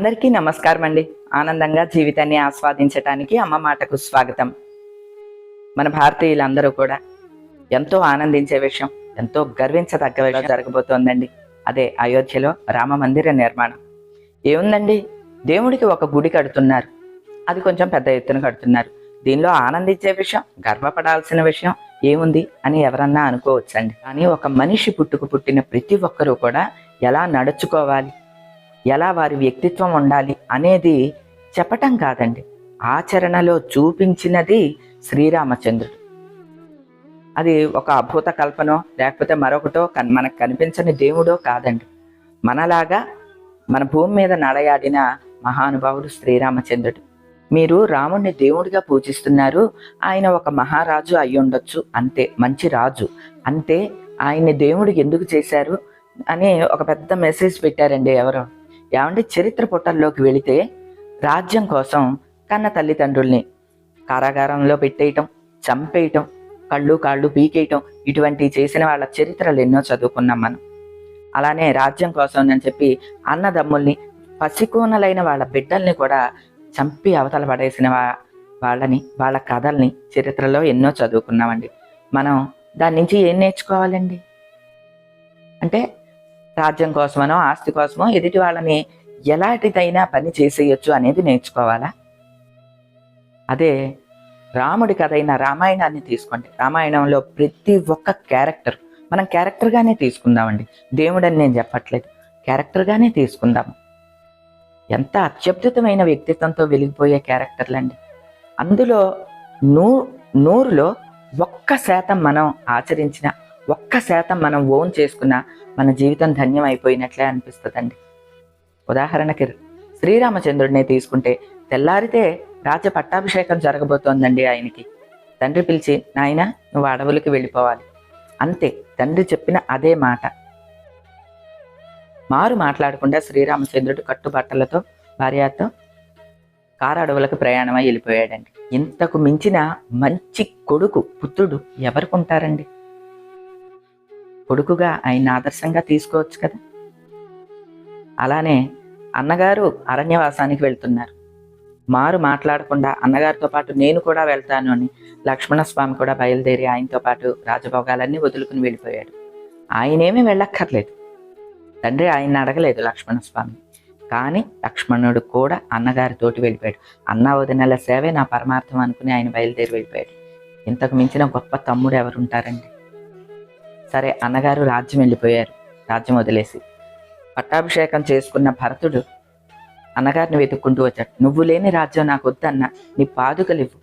అందరికీ నమస్కారం అండి. ఆనందంగా జీవితాన్ని ఆస్వాదించటానికి అమ్మ మాటకు స్వాగతం. మన భారతీయులందరూ కూడా ఎంతో ఆనందించే విషయం ఎంతో గర్వించదగ్గ విషయం జరగబోతోందండి. అదే అయోధ్యలో రామ మందిర నిర్మాణం. ఏముందండి? దేవుడికి ఒక గుడి కడుతున్నారు. అది కొంచెం పెద్ద ఎత్తున కడుతున్నారు. దీనిలో ఆనందించే విషయం గర్వపడాల్సిన విషయం ఏముంది అని ఎవరన్నా అనుకోవచ్చండి. కానీ ఒక మనిషి పుట్టుకు పుట్టిన ప్రతి ఒక్కరూ కూడా ఎలా నడుచుకోవాలి? ఎలా వారి వ్యక్తిత్వం ఉండాలి అనేది చెప్పటం కాదండి. ఆచరణలో చూపించినది శ్రీరామచంద్రుడు. అది ఒక అద్భుత కల్పనో లేకపోతే మరొకటో కన్- మనకు కనిపించని దేవుడో కాదండి. మనలాగా మన భూమి మీద నడయాడిన మహానుభావుడు శ్రీరామచంద్రుడు. మీరు రాముణ్ణి దేవుడిగా పూజిస్తున్నారు ఆయన ఒక మహారాజు అయి ఉండొచ్చు అంతే మంచి రాజు. అంతే ఆయన్ని దేవుడికి ఎందుకు చేశారు అని ఒక పెద్ద మెసేజ్ పెట్టారండి ఎవరో. ఏమంటే చరిత్ర పుటల్లోకి వెళితే రాజ్యం కోసం కన్న తల్లిదండ్రుల్ని కారాగారంలో పెట్టేయటం చంపేయటం కళ్ళు కాళ్ళు పీకేయటం ఇటువంటి చేసిన వాళ్ళ చరిత్రలు ఎన్నో చదువుకున్నాం మనం. అలానే రాజ్యం కోసం అని చెప్పి అన్నదమ్ముల్ని పసికోనలైన వాళ్ళ బిడ్డల్ని కూడా చంపి అవతల పడేసిన వా- వాళ్ళని వాళ్ళ కథల్ని చరిత్రలో ఎన్నో చదువుకున్నామండి. మనం దాని నుంచి ఏం నేర్చుకోవాలండి? అంటే రాజ్యం కోసమనో ఆస్తి కోసమో ఎదుటి వాళ్ళని ఎలాంటిదైనా పని చేసేయొచ్చు అనేది నేర్చుకోవాలా? అదే రాముడి కథ అయిన రామాయణాన్ని తీసుకోండి. రామాయణంలో ప్రతి ఒక్క క్యారెక్టర్ మనం క్యారెక్టర్గానే తీసుకుందామండి. దేవుడని నేను చెప్పట్లేదు. క్యారెక్టర్గానే తీసుకుందాము ఎంత అత్యద్భుతమైన వ్యక్తిత్వంతో వెలిగిపోయే క్యారెక్టర్లండి. అందులో నూ నూరులో ఒక్క శాతం మనం ఆచరించిన ఒక్క శాతం మనం ఓన్ చేసుకున్న మన జీవితం ధన్యం అయిపోయినట్లే అనిపిస్తుందండి. ఉదాహరణకి శ్రీరామచంద్రుడిని తీసుకుంటే తెల్లారితే రాజ్య పట్టాభిషేకం జరగబోతోందండి ఆయనకి. తండ్రి పిలిచి నాయన నువ్వు అడవులకి వెళ్ళిపోవాలి. అంతే తండ్రి చెప్పిన అదే మాట. మారు మాట్లాడకుండా శ్రీరామచంద్రుడు కట్టుబట్టలతో భార్యతో కారడవులకు ప్రయాణమై వెళ్ళిపోయాడండి. ఇంతకు మించిన మంచి కొడుకు పుత్రుడు ఎవరికి ఉంటారండి కొడుకుగా ఆయన ఆదర్శంగా తీసుకోవచ్చు కదా? అలానే అన్నగారు అరణ్యవాసానికి వెళ్తున్నారు. మారు మాట్లాడకుండా అన్నగారితో పాటు నేను కూడా వెళ్తాను అని లక్ష్మణస్వామి కూడా బయలుదేరి ఆయనతో పాటు రాజభోగాలన్నీ వదులుకుని వెళ్ళిపోయాడు. ఆయనేమీ వెళ్ళక్కర్లేదు. తండ్రి ఆయన అడగలేదు లక్ష్మణస్వామి. కానీ లక్ష్మణుడు కూడా అన్నగారితోటి వెళ్ళిపోయాడు. అన్న వదినల సేవే నా పరమార్థం అనుకుని ఆయన బయలుదేరి వెళ్ళిపోయాడు. ఇంతకు మించిన గొప్ప తమ్ముడు ఎవరుంటారండి? సరే అన్నగారు రాజ్యం వెళ్ళిపోయారు. రాజ్యం వదిలేసి. పట్టాభిషేకం చేసుకున్న భరతుడు అన్నగారిని వెతుక్కుంటూ వచ్చాడు. నువ్వు లేని రాజ్యం నాకు వద్దన్న నీ పాదుకలు ఇవ్వు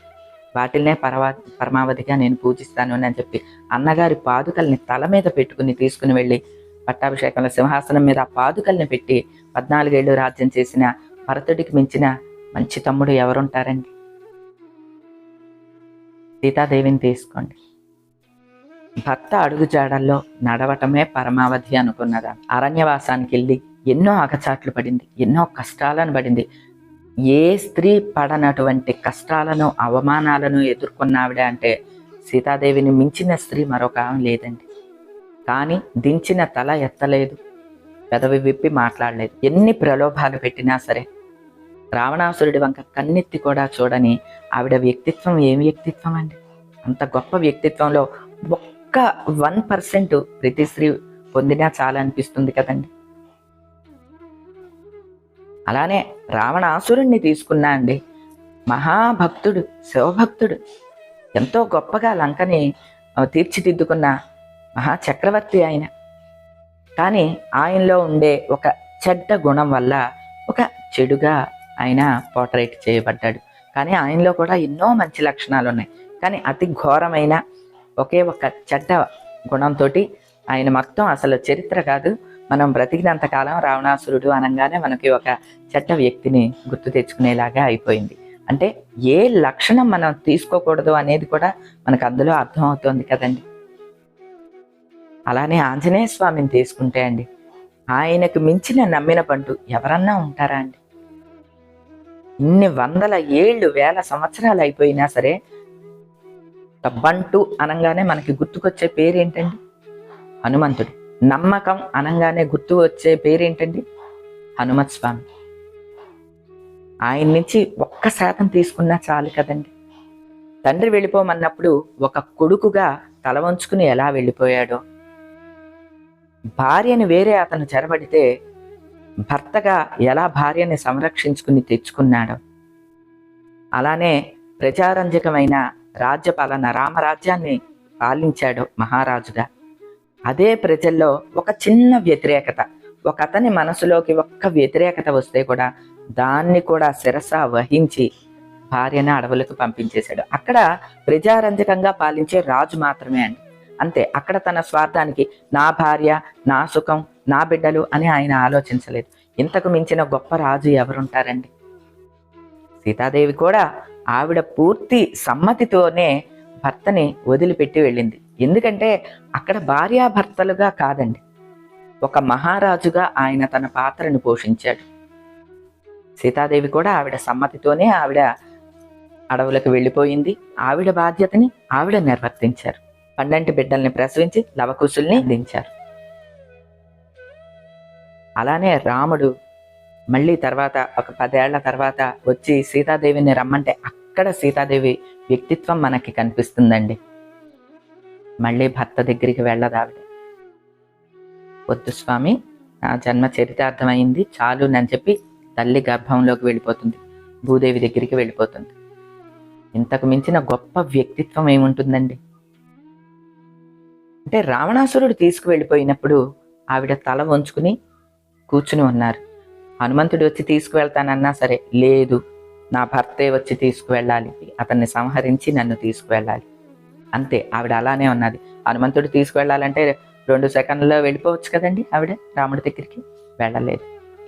వాటిల్నే పరవా పరమావధిగా నేను పూజిస్తాను అని చెప్పి అన్నగారి పాదుకల్ని తల మీద పెట్టుకుని తీసుకుని వెళ్ళి పట్టాభిషేకంలో సింహాసనం మీద ఆ పాదుకల్ని పెట్టి పద్నాలుగేళ్ళు రాజ్యం చేసిన భరతుడికి మించిన మంచి తమ్ముడు ఎవరుంటారండి? సీతాదేవిని తీసుకోండి. భర్త అడుగుజాడల్లో నడవటమే పరమావధి అనుకున్నదా? అరణ్యవాసానికి వెళ్ళి ఎన్నో అగచాట్లు పడింది ఎన్నో కష్టాలను పడింది. ఏ స్త్రీ పడనటువంటి కష్టాలను అవమానాలను ఎదుర్కొన్నావిడ అంటే సీతాదేవిని మించిన స్త్రీ మరొక ఆమె లేదండి. కానీ దించిన తల ఎత్తలేదు పెదవి విప్పి మాట్లాడలేదు. ఎన్ని ప్రలోభాలు పెట్టినా సరే రావణాసురుడి వంక కన్నెత్తి కూడా చూడని ఆవిడ వ్యక్తిత్వం ఏం వ్యక్తిత్వం అండి? అంత గొప్ప వ్యక్తిత్వంలో ఒక్క వన్ పర్సెంట్ ప్రతి స్త్రీ పొందినా చాలా అనిపిస్తుంది కదండి. అలానే రావణాసురుణ్ణి తీసుకున్నా అండి. మహాభక్తుడు శివభక్తుడు ఎంతో గొప్పగా లంకని తీర్చిదిద్దుకున్న మహా చక్రవర్తి ఆయన. కానీ ఆయనలో ఉండే ఒక చెడ్డ గుణం వల్ల ఒక చెడుగా ఆయన పోర్ట్రేట్ చేయబడ్డాడు. కానీ ఆయనలో కూడా ఎన్నో మంచి లక్షణాలు ఉన్నాయి కానీ అతి ఘోరమైన ఒకే ఒక చెడ్డ గుణంతో ఆయన మొత్తం అసలు చరిత్ర కాదు. మనం బ్రతికినంత కాలం రావణాసురుడు అనగానే మనకి ఒక చెడ్డ వ్యక్తిని గుర్తు తెచ్చుకునేలాగా అయిపోయింది. అంటే ఏ లక్షణం మనం తీసుకోకూడదు అనేది కూడా మనకు అందులో అర్థమవుతోంది కదండి. అలానే ఆంజనేయ స్వామిని తీసుకుంటే అండి ఆయనకు మించిన నమ్మిన పంటు ఎవరన్నా ఉంటారా అండి? ఇన్ని వందల ఏళ్ళు వేల సంవత్సరాలు అయిపోయినా సరే బంటు అనగానే మనకి గుర్తుకొచ్చే పేరేంటండి? హనుమంతుడు. నమ్మకం అనగానే గుర్తు వచ్చే పేరేంటండి? హనుమత్ స్వామి ఆయన నుంచి ఒక్క శాతం తీసుకున్నా చాలు కదండి. తండ్రి వెళ్ళిపోమన్నప్పుడు ఒక కొడుకుగా తల వంచుకుని ఎలా వెళ్ళిపోయాడో? భార్యని వేరే అతను చెరబడితే భర్తగా ఎలా భార్యని సంరక్షించుకుని తెచ్చుకున్నాడో? అలానే ప్రజారంజకమైన రాజ్యపాలన రామరాజ్యాన్ని పాలించాడు మహారాజుగా. అదే ప్రజల్లో ఒక చిన్న వ్యతిరేకత ఒక అతని మనసులోకి ఒక్క వ్యతిరేకత వస్తే కూడా దాన్ని కూడా శిరస వహించి భార్యను అడవులకు పంపించేశాడు. అక్కడ ప్రజారంజకంగా పాలించే రాజు మాత్రమే అండి. అంతే అక్కడ తన స్వార్థానికి నా భార్య నా సుఖం నా బిడ్డలు అని ఆయన ఆలోచించలేదు. ఇంతకు మించిన గొప్ప రాజు ఎవరుంటారండి? సీతాదేవి కూడా ఆవిడ పూర్తి సమ్మతితోనే భర్తని వదిలిపెట్టి వెళ్ళింది. ఎందుకంటే అక్కడ భార్యాభర్తలుగా కాదండి. ఒక మహారాజుగా ఆయన తన పాత్రను పోషించాడు. సీతాదేవి కూడా ఆవిడ సమ్మతితోనే ఆవిడ అడవులకు వెళ్ళిపోయింది. ఆవిడ బాధ్యతని ఆవిడ నిర్వర్తించారు. పండంటి బిడ్డల్ని ప్రసవించి లవకుశుల్ని దించారు అలానే రాముడు మళ్ళీ తర్వాత ఒక పదేళ్ళ తర్వాత వచ్చి సీతాదేవిని రమ్మంటే అక్కడ సీతాదేవి వ్యక్తిత్వం మనకి కనిపిస్తుందండి. మళ్ళీ భర్త దగ్గరికి వెళ్ళదావిడ వద్దు స్వామి నా జన్మ చరితార్థమైంది చాలు అని చెప్పి తల్లి గర్భంలోకి వెళ్ళిపోతుంది భూదేవి దగ్గరికి వెళ్ళిపోతుంది. ఇంతకు మించిన గొప్ప వ్యక్తిత్వం ఏముంటుందండి? అంటే రావణాసురుడు తీసుకువెళ్ళిపోయినప్పుడు ఆవిడ తల వంచుకుని కూర్చుని ఉన్నారు. హనుమంతుడు వచ్చి తీసుకువెళ్తానన్నా సరే లేదు నా భర్తే వచ్చి తీసుకువెళ్ళాలి. అతన్ని సంహరించి నన్ను తీసుకువెళ్ళాలి. అంతే ఆవిడ అలానే ఉన్నది. హనుమంతుడు తీసుకువెళ్ళాలంటే రెండు సెకండ్లో వెళ్ళిపోవచ్చు కదండి ఆవిడ రాముడి దగ్గరికి? వెళ్ళలేదు.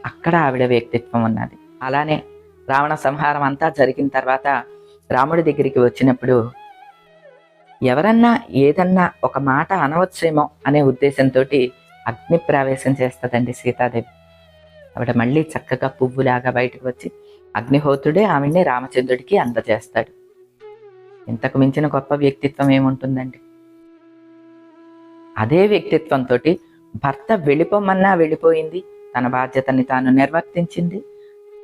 అక్కడ ఆవిడ వ్యక్తిత్వం ఉన్నది. అలానే రావణ సంహారం అంతా జరిగిన తర్వాత రాముడి దగ్గరికి వచ్చినప్పుడు ఎవరన్నా ఏదన్నా ఒక మాట అనవచ్చేమో అనే ఉద్దేశంతో అగ్ని ప్రవేశం చేస్తుందండి సీతాదేవి. ఆవిడ మళ్ళీ చక్కగా పువ్వులాగా బయటకు వచ్చి అగ్నిహోత్రుడే ఆవిడ్ని రామచంద్రుడికి అందజేస్తాడు. ఇంతకు మించిన గొప్ప వ్యక్తిత్వం ఏముంటుందండి? అదే వ్యక్తిత్వంతో భర్త వెళ్ళిపోమన్నా వెళ్ళిపోయింది. తన బాధ్యతని తాను నిర్వర్తించింది.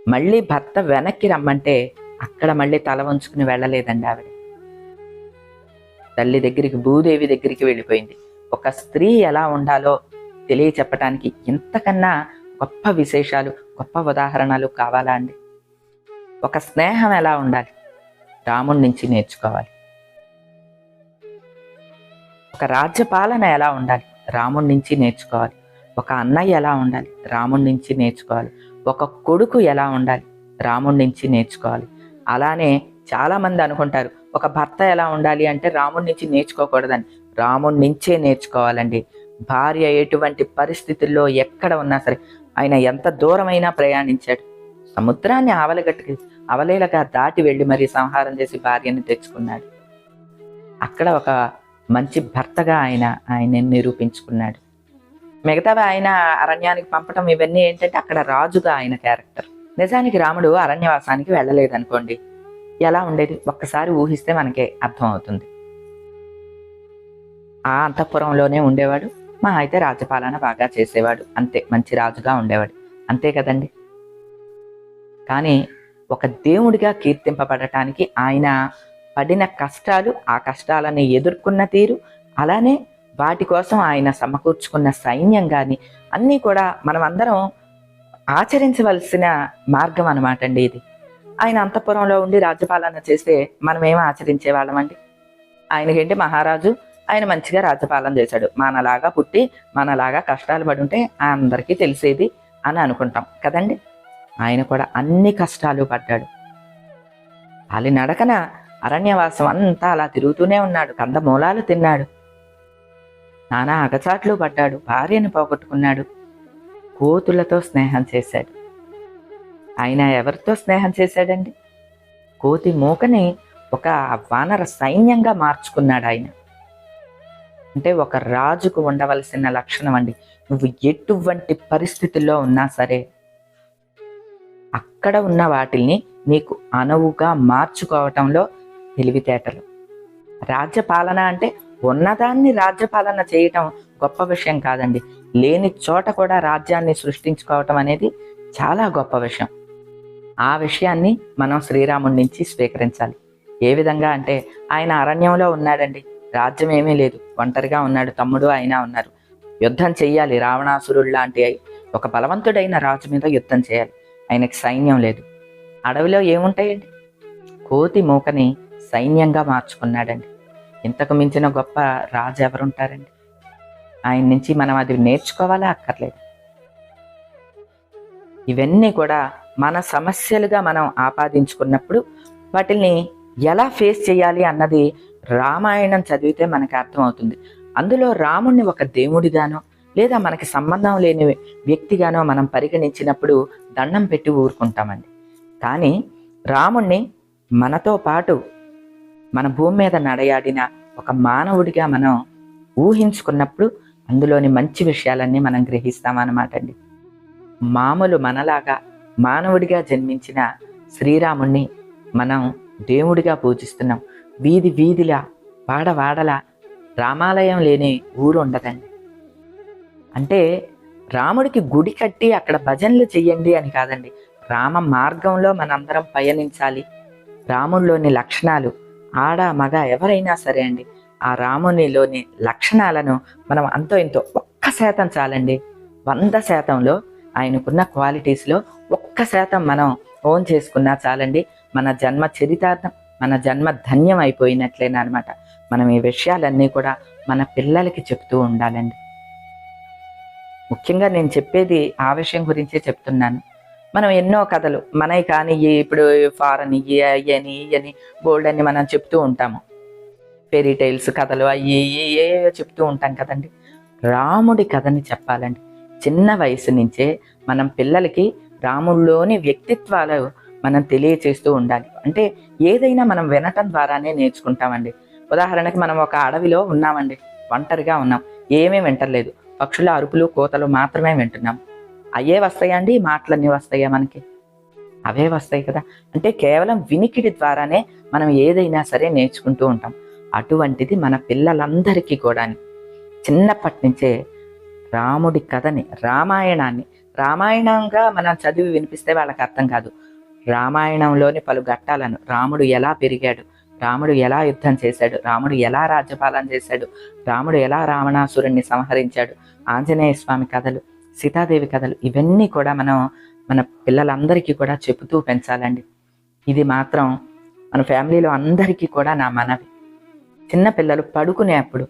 మళ్ళీ భర్త వెనక్కి రమ్మంటే అక్కడ మళ్ళీ తల వంచుకుని వెళ్ళలేదండి ఆవిడ. తల్లి దగ్గరికి భూదేవి దగ్గరికి వెళ్ళిపోయింది. ఒక స్త్రీ ఎలా ఉండాలో తెలియ చెప్పటానికి ఇంతకన్నా గొప్ప విశేషాలు గొప్ప ఉదాహరణలు కావాలా అండి? ఒక స్నేహం ఎలా ఉండాలి? రాముడి నుంచి నేర్చుకోవాలి. ఒక రాజ్యపాలన ఎలా ఉండాలి? రాముడి నుంచి నేర్చుకోవాలి. ఒక అన్నయ్య ఎలా ఉండాలి? రాముడి నుంచి నేర్చుకోవాలి. ఒక కొడుకు ఎలా ఉండాలి? రాముడి నుంచి నేర్చుకోవాలి. అలానే చాలామంది అనుకుంటారు ఒక భర్త ఎలా ఉండాలి అంటే రాముడి నుంచి నేర్చుకోకూడదని. రాముడి నుంచే నేర్చుకోవాలండి. భార్య ఎటువంటి పరిస్థితుల్లో ఎక్కడ ఉన్నా సరే ఆయన ఎంత దూరమైనా ప్రయాణించాడు. సముద్రాన్ని ఆవలగట్టుకి అవలేలగా దాటి వెళ్ళి మరీ సంహారం చేసి భార్యని తెచ్చుకున్నాడు. అక్కడ ఒక మంచి భర్తగా ఆయన ఆయన నిరూపించుకున్నాడు. మిగతావి ఆయన అరణ్యానికి పంపటం ఇవన్నీ ఏంటంటే అక్కడ రాజుగా ఆయన క్యారెక్టర్. నిజానికి రాముడు అరణ్యవాసానికి వెళ్ళలేదనుకోండి. ఎలా ఉండేది? ఒక్కసారి ఊహిస్తే మనకి అర్థం అవుతుంది ఆ అంతఃపురంలోనే ఉండేవాడు. మా అయితే రాజ్యపాలన బాగా చేసేవాడు. అంతే మంచి రాజుగా ఉండేవాడు. అంతే కదండి? కానీ ఒక దేవుడిగా కీర్తింపబడటానికి ఆయన పడిన కష్టాలు ఆ కష్టాలని ఎదుర్కొన్న తీరు అలానే వాటి కోసం ఆయన సమకూర్చుకున్న సైన్యం కానీ అన్నీ కూడా మనం అందరం ఆచరించవలసిన మార్గం అనమాట అండి ఇది. ఆయన అంతఃపురంలో ఉండి రాజ్యపాలన చేస్తే మనం ఏం ఆచరించే వాళ్ళమండి? ఆయనకేంటి మహారాజు? ఆయన మంచిగా రాజ్యపాలన చేశాడు. మనలాగా పుట్టి మనలాగా కష్టాలు పడి ఉంటే అందరికీ తెలిసేది అని అనుకుంటాం. కదండి? ఆయన కూడా అన్ని కష్టాలు పడ్డాడు. అలి నడకన అరణ్యవాసం అంతా అలా తిరుగుతూనే ఉన్నాడు. కందమూలాలు తిన్నాడు. నానా అగచాట్లు పడ్డాడు. భార్యను పోగొట్టుకున్నాడు. కోతులతో స్నేహం చేశాడు. ఆయన ఎవరితో స్నేహం చేశాడండి? కోతి మూకని ఒక వానర సైన్యంగా మార్చుకున్నాడు ఆయన అంటే ఒక రాజుకు ఉండవలసిన లక్షణం అండి. నువ్వు ఎటువంటి పరిస్థితుల్లో ఉన్నా సరే అక్కడ ఉన్న వాటిల్ని నీకు అనువుగా మార్చుకోవటంలో తెలివితేటలు. రాజ్యపాలన అంటే ఉన్నదాన్ని రాజ్యపాలన చేయటం గొప్ప విషయం కాదండి. లేని చోట కూడా రాజ్యాన్ని సృష్టించుకోవటం అనేది చాలా గొప్ప విషయం. ఆ విషయాన్ని మనం శ్రీరాముడి నుంచి స్వీకరించాలి. ఏ విధంగా అంటే ఆయన అరణ్యంలో ఉన్నాడండి. రాజ్యం ఏమీ లేదు. ఒంటరిగా ఉన్నాడు తమ్ముడు ఆయన ఉన్నారు. యుద్ధం చెయ్యాలి రావణాసురుడు లాంటి ఒక బలవంతుడైన రాజు మీద యుద్ధం చేయాలి. ఆయనకి సైన్యం లేదు. అడవిలో ఏముంటాయండి? కోతి మూకని సైన్యంగా మార్చుకున్నాడండి. ఇంతకు మించిన గొప్ప రాజు ఎవరుంటారండి? ఆయన నుంచి మనం అది నేర్చుకోవాలా అక్కర్లేదు. ఇవన్నీ కూడా మన సమస్యలుగా మనం ఆపాదించుకున్నప్పుడు వాటిని ఎలా ఫేస్ చేయాలి అన్నది రామాయణం చదివితే మనకు అర్థమవుతుంది. అందులో రాముణ్ణి ఒక దేవుడిగానో లేదా మనకి సంబంధం లేని వ్యక్తిగానో మనం పరిగణించినప్పుడు దండం పెట్టి ఊరుకుంటామండి. కానీ రాముణ్ణి మనతో పాటు మన భూమి మీద నడయాడిన ఒక మానవుడిగా మనం ఊహించుకున్నప్పుడు అందులోని మంచి విషయాలన్నీ మనం గ్రహిస్తామన్నమాట అండి మామూలు మనలాగా మానవుడిగా జన్మించిన శ్రీరాముణ్ణి మనం దేవుడిగా పూజిస్తున్నాం. వీధి వీధిలా వాడవాడల రామాలయం లేని ఊరు ఉండదండి అంటే రాముడికి గుడి కట్టి అక్కడ భజనలు చెయ్యండి అని కాదండి. రామ మార్గంలో మనందరం పయనించాలి. రాముల్లోని లక్షణాలు ఆడ మగ ఎవరైనా సరే అండి ఆ రామునిలోని లక్షణాలను మనం అంతో ఇంతో ఒక్క శాతం చాలండి. వంద శాతంలో ఆయనకున్న క్వాలిటీస్లో ఒక్క శాతం మనం ఓన్ చేసుకున్నా చాలండి. మన జన్మ చరితార్థం మన జన్మ ధన్యం అయిపోయినట్లేనా అనమాట మనం ఈ విషయాలన్నీ కూడా మన పిల్లలకి చెప్తూ ఉండాలండి. ముఖ్యంగా నేను చెప్పేది ఆ విషయం గురించే చెప్తున్నాను. మనం ఎన్నో కథలు మనవి కానీ ఈ- ఇప్పుడు ఫారెన్ ఇయ్యి అయ్యని ఇయ్యని బోల్డ్ అని మనం చెప్తూ ఉంటాము. ఫెరీ టైల్స్ కథలు అయ్యి ఏ చెప్తూ ఉంటాం కదండి. రాముడి కథని చెప్పాలండి. చిన్న వయసు నుంచే మనం పిల్లలకి రాముల్లోని వ్యక్తిత్వాలు మనం తెలియచేస్తూ ఉండాలి. అంటే ఏదైనా మనం వినటం ద్వారానే నేర్చుకుంటామండి. ఉదాహరణకి మనం ఒక అడవిలో ఉన్నామండి. ఒంటరిగా ఉన్నాం. ఏమీ వింటలేదు. పక్షుల అరుపులు కోతలు మాత్రమే వింటున్నాం. అయ్యే వస్తాయా అండి? మాటలన్నీ వస్తాయా మనకి? అవే వస్తాయి కదా. అంటే కేవలం వినికిడి ద్వారానే మనం ఏదైనా సరే నేర్చుకుంటూ ఉంటాం. అటువంటిది మన పిల్లలందరికీ కూడా చిన్నప్పటి నుంచే రాముడి కథని రామాయణాన్ని రామాయణంగా మనం చదివి వినిపిస్తే వాళ్ళకి అర్థం కాదు. రామాయణంలోని పలు ఘట్టాలను రాముడు ఎలా పెరిగాడు? రాముడు ఎలా యుద్ధం చేశాడు? రాముడు ఎలా రాజ్యపాలన చేశాడు? రాముడు ఎలా రావణాసురుణ్ణి సంహరించాడు? ఆంజనేయ స్వామి కథలు సీతాదేవి కథలు ఇవన్నీ కూడా మనం మన పిల్లలందరికీ కూడా చెబుతూ పెంచాలండి. ఇది మాత్రం మన ఫ్యామిలీలో అందరికీ కూడా నా మనవి. చిన్న పిల్లలు పడుకునేప్పుడు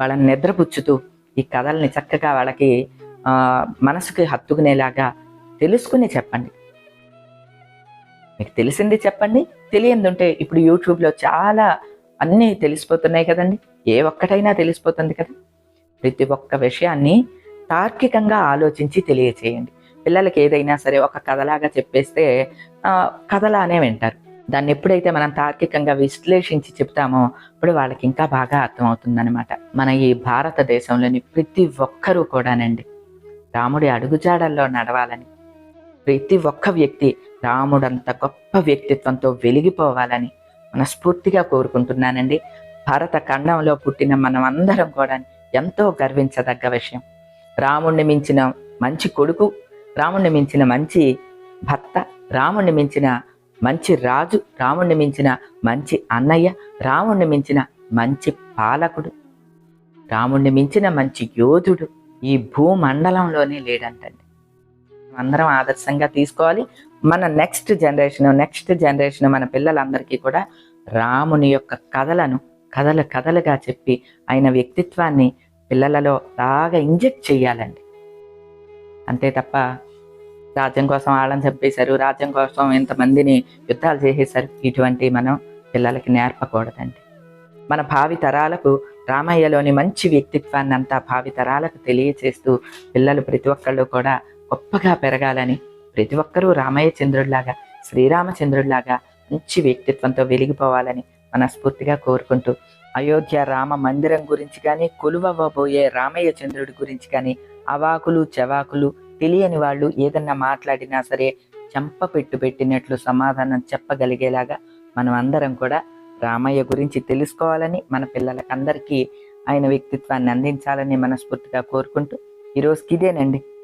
వాళ్ళని నిద్రపుచ్చుతూ ఈ కథల్ని చక్కగా వాళ్ళకి మనసుకి హత్తుకునేలాగా తెలుసుకుని చెప్పండి. మీకు తెలిసింది చెప్పండి. తెలియంది ఉంటే ఇప్పుడు యూట్యూబ్లో చాలా అన్నీ తెలిసిపోతున్నాయి కదండి. ఏ ఒక్కటైనా తెలిసిపోతుంది కదా. ప్రతి ఒక్క విషయాన్ని తార్కికంగా ఆలోచించి తెలియచేయండి. పిల్లలకి ఏదైనా సరే ఒక కథలాగా చెప్పేస్తే కథలానే వింటారు. దాన్ని ఎప్పుడైతే మనం తార్కికంగా విశ్లేషించి చెప్తామో అప్పుడు వాళ్ళకి ఇంకా బాగా అర్థమవుతుందన్నమాట. మన ఈ భారతదేశంలోని ప్రతి ఒక్కరూ కూడానండి రాముడి అడుగుజాడల్లో నడవాలని ప్రతి ఒక్క వ్యక్తి రాముడంత గొప్ప వ్యక్తిత్వంతో వెలిగిపోవాలని మనస్ఫూర్తిగా కోరుకుంటున్నానండి. భారత ఖండంలో పుట్టిన మనం అందరం కూడా ఎంతో గర్వించదగ్గ విషయం. రాముణ్ణి మించిన మంచి కొడుకు రాముణ్ణి మించిన మంచి భర్త రాముణ్ణి మించిన మంచి రాజు రాముణ్ణి మించిన మంచి అన్నయ్య రాముణ్ణి మించిన మంచి పాలకుడు రాముణ్ణి మించిన మంచి యోధుడు ఈ భూమండలంలోనే లేడంటండి. అందరం ఆదర్శంగా తీసుకోవాలి. మన నెక్స్ట్ జనరేషన్ నెక్స్ట్ జనరేషన్ మన పిల్లలందరికీ కూడా రాముని యొక్క కథలను కథలు కథలుగా చెప్పి ఆయన వ్యక్తిత్వాన్ని పిల్లలలో బాగా ఇంజెక్ట్ చేయాలండి. అంతే తప్ప రాజ్యం కోసం వాళ్ళని చంపేశారు రాజ్యం కోసం ఇంతమందిని యుద్ధాలు చేసేశారు ఇటువంటి మనం పిల్లలకి నేర్పకూడదండి. మన భావితరాలకు రామయ్యలోని మంచి వ్యక్తిత్వాన్ని అంతా భావితరాలకు తెలియచేస్తూ పిల్లలు ప్రతి ఒక్కళ్ళు కూడా గొప్పగా పెరగాలని ప్రతి ఒక్కరూ రామయ్య చంద్రుడిలాగా శ్రీరామచంద్రుడిలాగా మంచి వ్యక్తిత్వంతో వెలిగిపోవాలని మనస్ఫూర్తిగా కోరుకుంటూ అయోధ్య రామ మందిరం గురించి కానీ కొలువవ్వబోయే రామయ్య చంద్రుడి గురించి కానీ అవాకులు చవాకులు తెలియని వాళ్ళు ఏదన్నా మాట్లాడినా సరే చెంప పెట్టు పెట్టినట్లు సమాధానం చెప్పగలిగేలాగా మనం అందరం కూడా రామయ్య గురించి తెలుసుకోవాలని మన పిల్లలకందరికీ ఆయన వ్యక్తిత్వాన్ని అందించాలని మనస్ఫూర్తిగా కోరుకుంటూ ఈ రోజుకి ఇదేనండి.